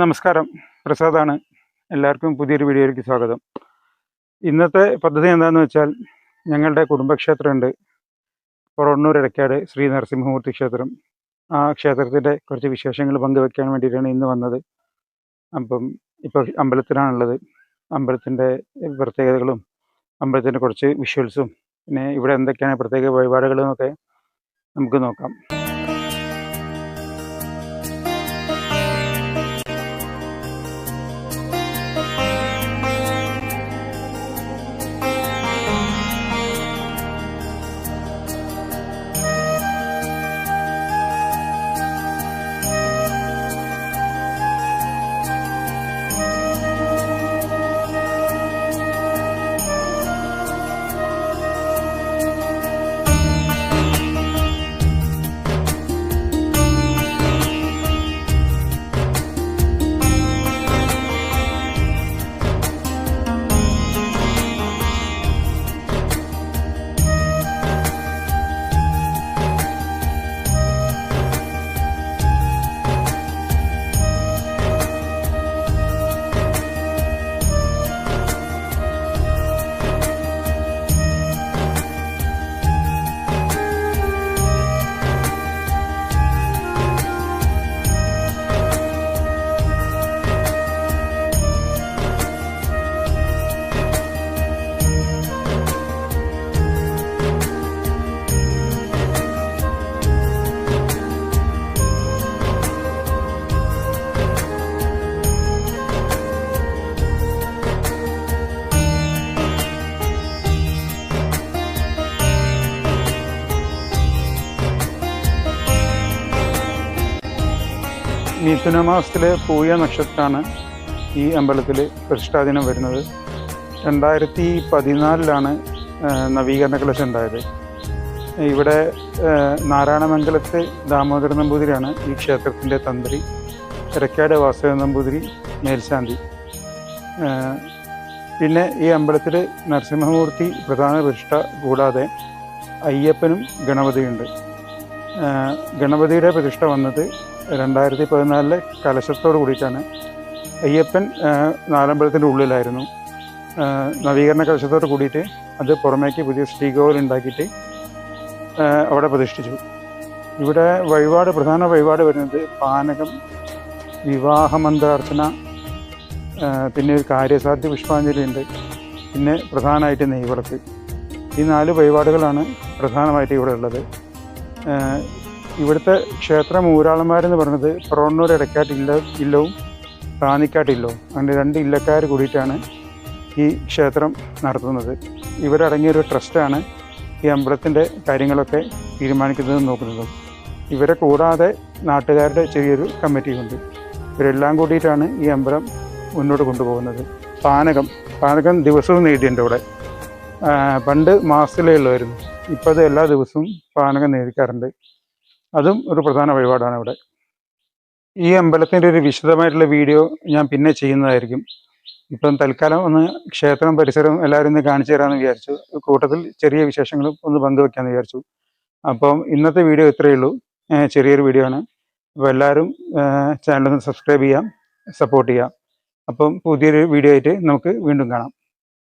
നമസ്കാരം. പ്രസാദാണ്. എല്ലാവർക്കും പുതിയൊരു വീഡിയോയിലേക്ക് സ്വാഗതം. ഇന്നത്തെ പദ്ധതി എന്താണെന്ന് വെച്ചാൽ ഞങ്ങളുടെ കുടുംബക്ഷേത്രമുണ്ട്. പൊറോണ്ണൂർ ഇടയ്ക്കാട് ശ്രീ നരസിംഹമൂർത്തി ക്ഷേത്രം. ആ ക്ഷേത്രത്തിന്റെ കുറച്ച് വിശേഷങ്ങൾ പങ്കുവെക്കാൻ വേണ്ടിയിട്ടാണ് ഇന്ന് വന്നത്. അപ്പം ഇപ്പോൾ അമ്പലത്തിലാണുള്ളത്. അമ്പലത്തിന്റെ പ്രത്യേകതകളും അമ്പലത്തിന്റെ കുറച്ച് വിഷ്വൽസും പിന്നെ ഇവിടെ എന്തൊക്കെയാണ് പ്രത്യേക വഴിപാടുകളും ഒക്കെ നമുക്ക് നോക്കാം. മിഥുന മാസത്തിലെ പൂയ നക്ഷത്രമാണ് ഈ അമ്പലത്തിൽ പ്രതിഷ്ഠാദിനം വരുന്നത്. രണ്ടായിരത്തി പതിനാലിലാണ് നവീകരണ കലശം ഉണ്ടായത്. ഇവിടെ നാരായണമംഗലത്തെ ദാമോദര നമ്പൂതിരിയാണ് ഈ ക്ഷേത്രത്തിന്റെ തന്ത്രി. ഇരക്കാട് വാസുദേവ നമ്പൂതിരി മേൽശാന്തി. പിന്നെ ഈ അമ്പലത്തിൽ നരസിംഹമൂർത്തി പ്രധാന പ്രതിഷ്ഠ കൂടാതെ അയ്യപ്പനും ഗണപതിയുണ്ട്. ഗണപതിയുടെ പ്രതിഷ്ഠ വന്നത് രണ്ടായിരത്തി പതിനാലിലെ കലശത്തോട് കൂടിയിട്ടാണ് അയ്യപ്പൻ നാലമ്പലത്തിന്റെ ഉള്ളിലായിരുന്നു. നവീകരണ കലശത്തോട് കൂടിയിട്ട് അത് പുറമേക്ക് പുതിയ ശ്രീകോവിൽ ഉണ്ടാക്കിയിട്ട് അവിടെ പ്രതിഷ്ഠിച്ചു. ഇവിടെ വഴിപാട് പ്രധാന വഴിപാട് വരുന്നത് പാനകം വിവാഹമന്ത്രാർച്ചന പിന്നെ ഒരു കാര്യസാധ്യ പുഷ്പാഞ്ജലി ഉണ്ട്. പിന്നെ പ്രധാനമായിട്ട് നെയ്വിളക്ക്. ഈ നാല് വഴിപാടുകളാണ് പ്രധാനമായിട്ട് ഇവിടെ ഉള്ളത്. ഇവിടുത്തെ ക്ഷേത്രം ഊരാളന്മാരെന്ന് പറയുന്നത് പുറവണ്ണൂർ ഇടക്കാട്ട് ഇല്ല ഇല്ലവും റാന്നിക്കാട്ട് ഇല്ലവും. അങ്ങനെ രണ്ട് ഇല്ലക്കാർ കൂടിയിട്ടാണ് ഈ ക്ഷേത്രം നടത്തുന്നത്. ഇവരടങ്ങിയ ഒരു ട്രസ്റ്റാണ് ഈ അമ്പലത്തിന്റെ കാര്യങ്ങളൊക്കെ തീരുമാനിക്കുന്നതും നോക്കുന്നതും. ഇവരെ കൂടാതെ നാട്ടുകാരുടെ ചെറിയൊരു കമ്മിറ്റിയുണ്ട്. ഇവരെല്ലാം കൂടിയിട്ടാണ് ഈ അമ്പലം മുന്നോട്ട് കൊണ്ടുപോകുന്നത്. പാനകം പാനകം ദിവസവും ഇവിടെ. ആ, പണ്ട് മാസത്തിലേ ഉള്ളായിരുന്നു. ഇപ്പോൾ അത് എല്ലാ ദിവസവും പാനകം നേദിക്കാറുണ്ട് അതും ഒരു പ്രധാന വഴിപാടാണ് ഇവിടെ. ഈ അമ്പലത്തിന്റെ ഒരു വിശദമായിട്ടുള്ള വീഡിയോ ഞാൻ പിന്നെ ചെയ്യുന്നതായിരിക്കും. ഇപ്പം തൽക്കാലം ഒന്ന് ക്ഷേത്രം പരിസരം എല്ലാവരും ഒന്ന് കാണിച്ചു തരാമെന്ന് വിചാരിച്ചു. കൂട്ടത്തിൽ ചെറിയ വിശേഷങ്ങളും ഒന്ന് പങ്കുവെക്കാമെന്ന് വിചാരിച്ചു. അപ്പം ഇന്നത്തെ വീഡിയോ ഇത്രയേ ഉള്ളൂ. ചെറിയൊരു വീഡിയോ ആണ്. അപ്പോൾ എല്ലാവരും ചാനലൊന്ന് സബ്സ്ക്രൈബ് ചെയ്യാം സപ്പോർട്ട് ചെയ്യാം. അപ്പം പുതിയൊരു വീഡിയോ ആയിട്ട് നമുക്ക് വീണ്ടും കാണാം.